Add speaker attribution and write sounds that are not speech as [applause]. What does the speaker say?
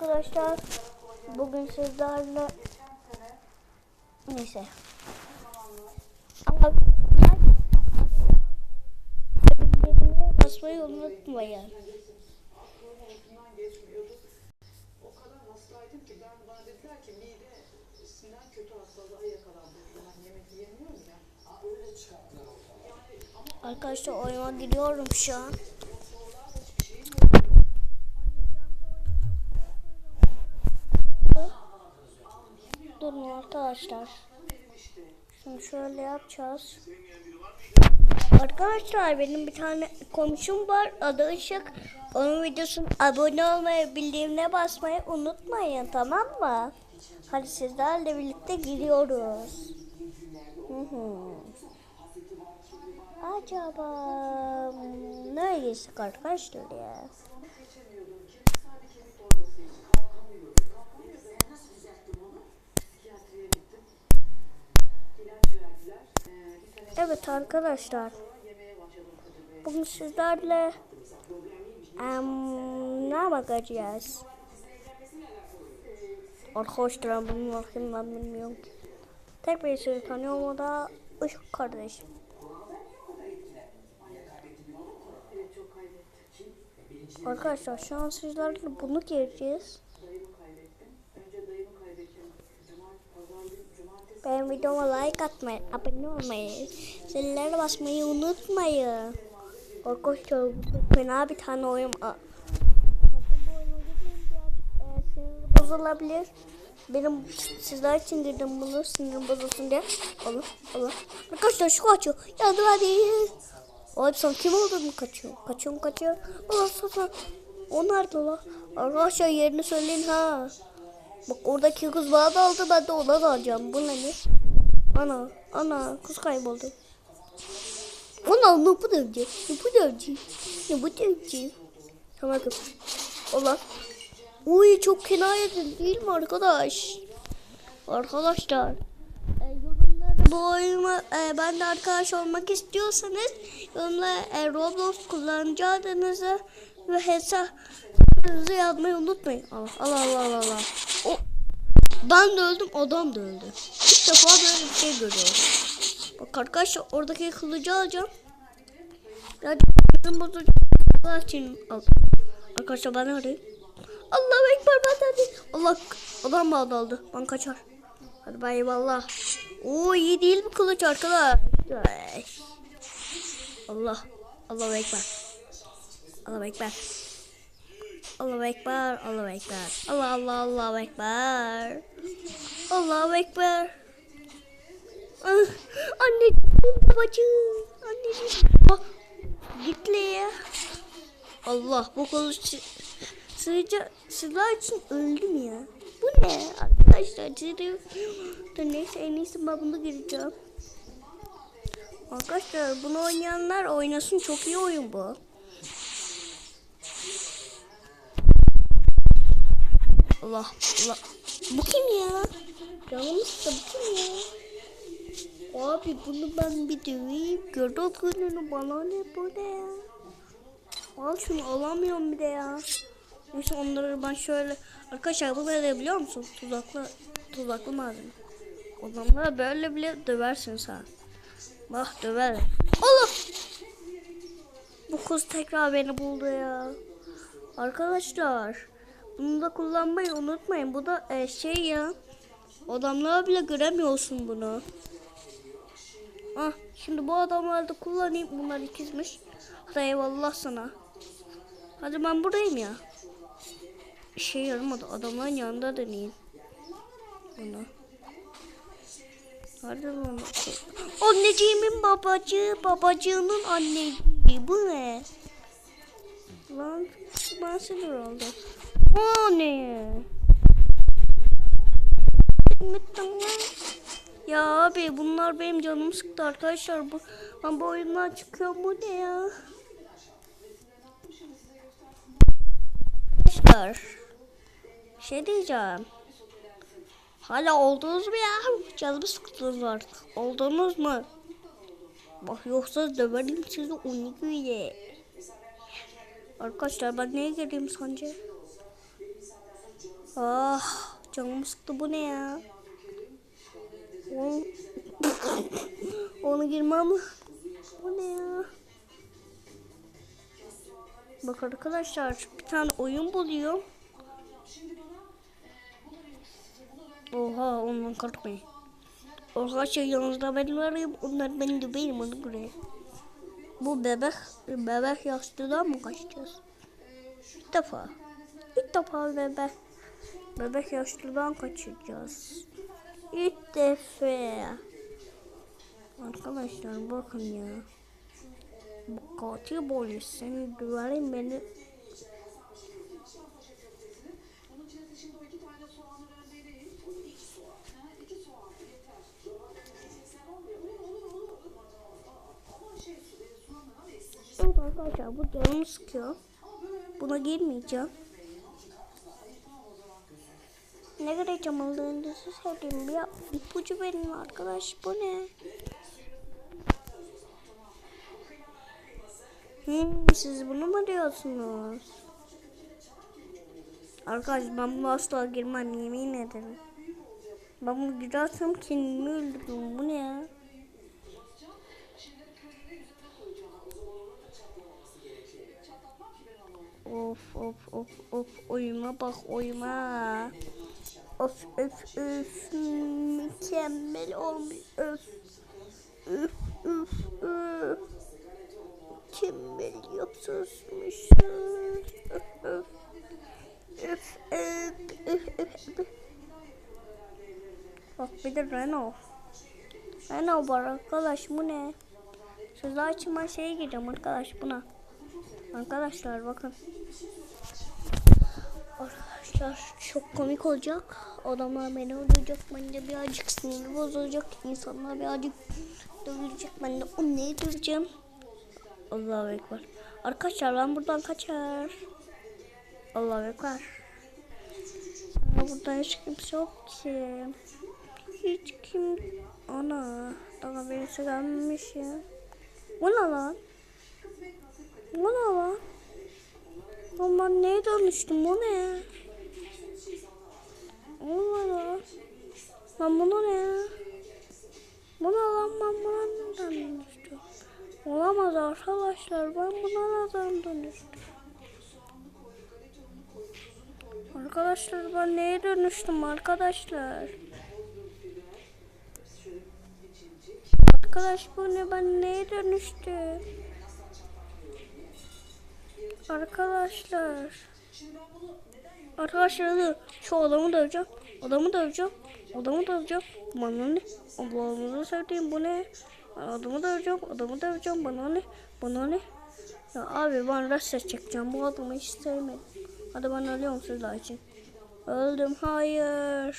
Speaker 1: arkadaşlar. Bugün sizlerle neyse. Ama basmayı unutmayın.
Speaker 2: Aklımdan geçmiyordu. O kadar hastaydım ki ben bana dediler ki mide sinan kötü hastalığa yakalandı. Yani yemek yiyemiyorum ya. Aa, öyle çıkarttılar ortaya. Yani ama
Speaker 1: Arkadaşlar oyuna giriyorum şu an. Durun arkadaşlar. Şimdi şöyle yapacağız. Arkadaşlar benim bir tane komşum var adı Işık. Onun videosuna abone olmayı, bildirimine basmayı unutmayın tamam mı? Hadi sizlerle birlikte giriyoruz. Acaba nereye gitsek arkadaşlar ya? Evet arkadaşlar bugün sizlerle em, ne bakacağız? Arkadaşlar bunun hakkında ben bilmiyorum. Tek birisini tanıyorum o da Işık kardeşim. Arkadaşlar şu an sizlerle bunu gireceğiz. Benim videoma like atmayı, abone olmayı, zillere basmayı unutmayın. Arkadaşlar bu fena bir tane oyun. Sakın bozulabilir. Benim sizler için girdim bunu sinirim bozulsun diye. Allah Allah. Arkadaşlar şu kaçıyor. Yardım edin. Abi sen kim olduğunu kaçıyor. Kaçıyor kaçıyor. Allah sana. O nerede la? Arkadaşlar yerini söyleyin ha. Bak oradaki kız bana da aldı ben de ona da alacağım. Bu ne? Ana, ana kız kayboldu. Ana ne bu dövecek? Ne bu dövecek? Ne bu dövecek? Tamam kız. Allah. Uy çok kinayedin değil mi arkadaş? Arkadaşlar. E, bu oyuna e, ben de arkadaş olmak istiyorsanız yorumlara e, Roblox kullanıcı adınızı ve hesabınızı yazmayı unutmayın. Allah Allah Allah Allah. Allah. O, ben de öldüm adam da öldü. İlk defa böyle bir şey görüyorum. Bak arkadaşlar oradaki kılıcı alacağım. Birazcık Allah için al. Arkadaşlar bana arayın. Allahu Ekber ben değil. Allah adam bağlı aldı. Ben kaçar. Hadi bay eyvallah. Oo iyi değil mi kılıç arkadaş? Allah. Allahu Ekber. Allahu Ekber. Allahu Ekber. Allahu Ekber. Allah Allah Allahu Ekber. Allahu Ekber. Ah, Anneciğim babacığım. Anneciğim. Ah, ya. Allah bu kılıç sığıca silah için öldüm ya. Bu ne arkadaşlar? Ciddi. Neyse en iyisi ben gireceğim. Arkadaşlar bunu oynayanlar oynasın çok iyi oyun bu. Allah Allah. Bu kim ya? Canımız da bu kim ya? Abi bunu ben bir döveyim. Gördüm gününü bana ne bu ne ya? Al şunu alamıyorum bir de ya. Neyse onları ben şöyle... Arkadaşlar bu ne biliyor musun? Tuzaklı, tuzaklı malzeme. Adamlara böyle bile döversiniz ha. Bak döver. Allah! Bu kız tekrar beni buldu ya. Arkadaşlar bunu da kullanmayı unutmayın. Bu da e, şey ya. Adamlara bile göremiyorsun bunu. Ah şimdi bu adamları da kullanayım. Bunlar ikizmiş. Hadi eyvallah sana. Hadi ben buradayım ya. Şey yaramadı. Adamların yanında deneyeyim. Bunu. Hadi lan. Anneciğimin babacığı, babacığının anneciği. Bu ne? Lan ben sinir oldum. O ne? Ya abi bunlar benim canımı sıktı arkadaşlar. Bu, ben bu oyundan çıkıyorum. Bu ne ya? Arkadaşlar. Şey diyeceğim. Hala oldunuz mu ya? Canımı sıktınız artık. Oldunuz mu? Bak yoksa döverim sizi 12 ile. Arkadaşlar ben neye gireyim sence? Ah canım sıktı bu ne ya? [coughs] Onu, onu girmem. Bu ne ya? Bak arkadaşlar bir tane oyun buluyor. Oha ondan korkmayın. Arkadaşlar yanınızda ben varım. Onlar beni döveyim onu buraya. Bu bebek, bebek yaşlıdan mı kaçacağız? İlk defa. İlk defa bebek. Bebek yaşlıdan kaçacağız. İlk defa. Arkadaşlar bakın ya. Bu katil polis seni döverim beni. Arkadaşlar bu canımı sıkıyor. Buna girmeyeceğim. Ne göreceğim aldığınızı söyleyeyim. Bir ipucu verin arkadaş. Bu ne? Hmm, siz bunu mu diyorsunuz? Arkadaş ben bunu asla girmem yemin ederim. Ben bunu girersem kendimi öldürürüm. Bu ne ya? Of of of of oyuma bak oyuma. Of öf öf mükemmel olmuş öf. Üf üf üf. Mükemmel yapıyormuşsun. Öf öf. Öf üf üf üf. Bak bir de Renault. Renault var arkadaş bu ne? Sözü açma şeye gireceğim arkadaş buna. Arkadaşlar bakın. Arkadaşlar çok komik olacak. Adamlar beni öldürecek. Ben de birazcık sinir bozulacak. İnsanlar birazcık dövülecek. Ben de o neyi döveceğim? Allahu Ekber. Arkadaşlar ben buradan kaçar. Allahu Ekber. Burada hiç kimse yok ki. Hiç kim... Ana. Daha birisi gelmemiş ya. Bu ne lan? Bu ne lan? Ben neye dönüştüm? Bu ne? Bu ne lan? Lan bu ne? Bu ne lan? Ben buna dönüştüm? Olamaz arkadaşlar. Ben buna neden dönüştüm? Arkadaşlar ben neye dönüştüm arkadaşlar? Arkadaş bu ne ben neye dönüştüm? Arkadaşlar. Arkadaşlar. Şu adamı döveceğim. Adamı döveceğim. Adamı döveceğim. Bana ne? Allah'ımızı sevdiğim bu ne? Adamı döveceğim. Adamı döveceğim. Bana ne? Bana ne? Ya abi ben reset çekeceğim. Bu adamı hiç sevmedim. Hadi ben ölüyorum sizler için. Öldüm. Hayır.